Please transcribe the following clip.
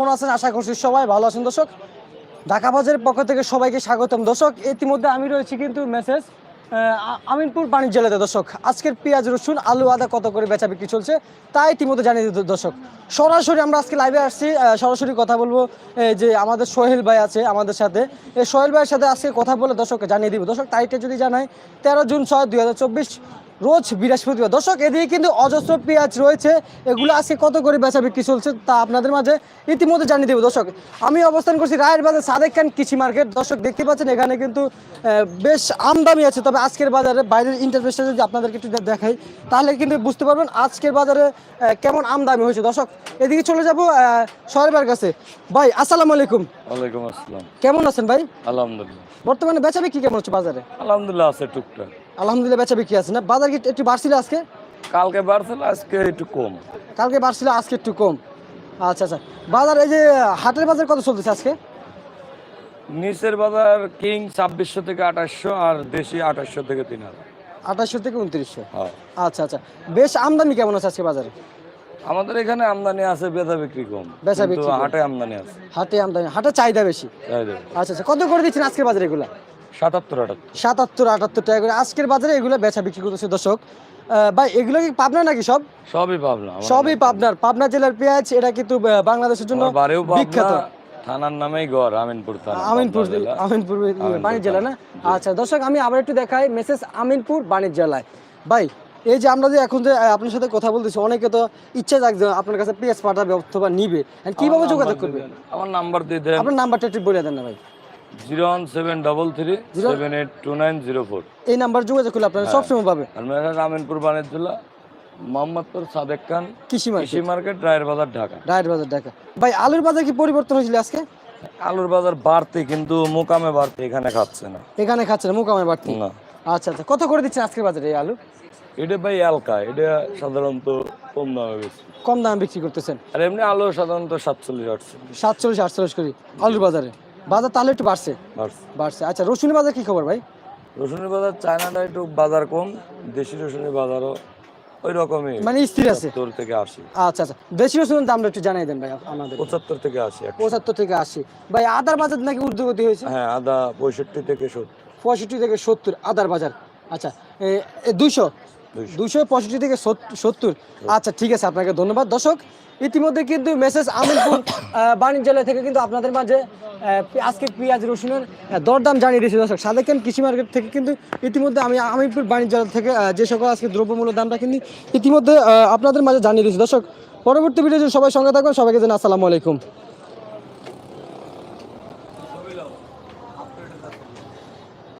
কেমন আছেন? আশা করছি সবাই ভালো আছেন, দর্শক। ঢাকা বাজারের পক্ষ থেকে সবাইকে স্বাগতম, দর্শক। ইতিমধ্যে আমি রয়েছি কিন্তু মেসেজ আমিনপুর বাণিজ্য জেলাতে দর্শক। আজকের পেঁয়াজ, রসুন, আলু, আদা কত করে বেচা বিক্রি চলছে তাই ইতিমধ্যে জানিয়ে দিতে, দর্শক। সরাসরি আমরা আজকে লাইভে আসছি সরাসরি কথা বলব যে আমাদের সোহেল ভাই আছে আমাদের সাথে। এই সোহেল ভাইয়ের সাথে আজকে কথা বলে দর্শককে জানিয়ে দিব। দর্শক তাইটা যদি জানাই, তেরো জুন ছয় দুই রোজ বৃহস্পতিবার। দর্শক এদিকে কিন্তু অজস্র পেঁয়াজ রয়েছে। এগুলো আজকে কত করে বেচা বিক্রি চলছে তা আপনাদের মাঝে ইতিমধ্যে জানিয়ে দেবো। দর্শক আমি অবস্থান করছি রায়ের বাজার সাদেক খান কৃষি মার্কেট। দর্শক দেখতে পাচ্ছেন এখানে কিন্তু বেশ আমদামি আছে। তবে আজকের বাজারে বাইরের ইন্টারফেসটা যদি আপনাদেরকে একটু দেখাই তাহলে কিন্তু বুঝতে পারবেন আজকের বাজারে কেমন আমদামি হয়েছে। দর্শক এদিকে চলে যাব সহেবের কাছে। ভাই আসসালামু আলাইকুম। ওয়ালাইকুম আসসালাম। কেমন আছেন ভাই? আলহামদুলিল্লাহ। বর্তমানে বেচা বিক্রি কেমন হচ্ছে বাজারে? আলহামদুলিল্লাহ আছে টুকটাক। আলহামদুলিল্লাহ বেচা বিক্রি আছে না? বাজার কি একটু বাড়ছিল আজকে? কালকে বাড়ছিল আজকে একটু কম। কালকে বাড়ছিল আজকে একটু কম। আচ্ছা আচ্ছা। বাজার এই যে হাটের বাজার কত চলতেছে আজকে? নিচের বাজার কিং ছাব্বিশশো থেকে আঠাশশো আর দেশি আঠাশশো থেকে তিন হাজার। আঠাশশো থেকে উনত্রিশশো। হ্যাঁ। আচ্ছা আচ্ছা। বেশ আমদানি কেমন আছে আজকে বাজারে? আমাদের এখানে আমদানি আছে বেচা বিক্রি কম। বেচা বিক্রি হাটে আমদানি আছে। হাটে আমদানি হাটে চাহিদা বেশি। আচ্ছা আচ্ছা। কত করে দিচ্ছেন আজকের বাজারে এগুলা? সাতাত্তর আটাত্তর। সাতাত্তর আটাত্তর টাকা করে। আজকের বাজারে এগুলো বেচা বিক্রি করতেছে দর্শক। ভাই এগুলো কি পাবনা নাকি সব? সবই পাবনা সবই পাবনার। পাবনা জেলার পেঁয়াজ এটা কিন্তু বাংলাদেশের জন্য বিখ্যাত। থানার নামেই গড় আমিনপুর থানা আমিনপুর আমিনপুর বাণিজ্য জেলা না? আচ্ছা দর্শক আমি আবার একটু দেখাই মেসেজ আমিনপুর বাণিজ্য জেলায়। ভাই এই যে আমরা যে এখন যে আপনার সাথে কথা বলতেছি অনেকে তো ইচ্ছা থাকছে আপনার কাছে পেঁয়াজ পাঠাবে অথবা নিবে। কীভাবে যোগাযোগ করবে? আমার নাম্বার দিয়ে দেন। আপনার নাম্বারটা একটু বলে দেন না ভাই। Zero one seven double three seven eight two nine zero four. এই নাম্বার যোগাযোগ করলে আপনারা সবসময় পাবে আর রামেনপুর বাণিজ্যলা মোহাম্মদপুর সাদেক খান কৃষি মার্কেট। কৃষি মার্কেট রায়ের বাজার ঢাকা। রায়ের বাজার ঢাকা। ভাই আলুর বাজার কি পরিবর্তন হয়েছিল আজকে? আলুর বাজার বাড়তে কিন্তু মোকামে বাড়তে এখানে খাচ্ছে না। এখানে খাচ্ছে না মুকামের বাড়তি? না। আচ্ছা আচ্ছা। কত করে দিচ্ছেন আজকের বাজারে এই আলু? এটা ভাই এলকা এটা সাধারণত কম দামে বেশি। কম দামে বিক্রি করতেছেন। আর এমনি আলু সাধারণত সাতচল্লিশ আটচল্লিশ। সাতচল্লিশ আটচল্লিশ করি আলুর বাজারে। বাজার তাহলে একটু বাড়ছে? বাড়ছে। বাড়ছে। আচ্ছা রসুনের বাজার কি খবর ভাই? রসুনের বাজার চায়নাটা একটু বাজার কম দেশি রসুনের বাজারও ওই রকমই। মানে স্থির আছে। সত্তর থেকে আশি। আচ্ছা আচ্ছা। দেশি রসুনের দামটা একটু জানাই দেন ভাই আমাদের। পঁচাত্তর থেকে আশি এক- পঁচাত্তর থেকে আশি। ভাই আদার বাজার নাকি ঊর্ধ্বগতি হয়েছে? হ্যাঁ আদা পঁয়ষট্টি থেকে সত্তর। পঁয়ষট্টি থেকে সত্তর আদার বাজার। আচ্ছা দুইশো? দুইশো। পঁয়ষট্টি থেকে সত্তর। আচ্ছা ঠিক আছে, আপনাকে ধন্যবাদ। দর্শক, ইতিমধ্যে কিন্তু মেসেজ আমিনপুর বাণিজ্যালয় থেকে কিন্তু আপনাদের মাঝে আজকে পেঁয়াজ রসুনের দরদাম জানিয়ে দিয়েছি। দর্শক সাদেকান কৃষি মার্কেট থেকে কিন্তু ইতিমধ্যে আমি আমিনপুর বাণিজ্যালয় থেকে যে সকল আজকে দ্রব্যমূল্যের দামটা কিন্তু ইতিমধ্যে আপনাদের মাঝে জানিয়ে দিয়েছি। দর্শক, পরবর্তী ভিডিও সবাই সঙ্গে থাকবেন সবাইকে জানাই আসসালামু আলাইকুম।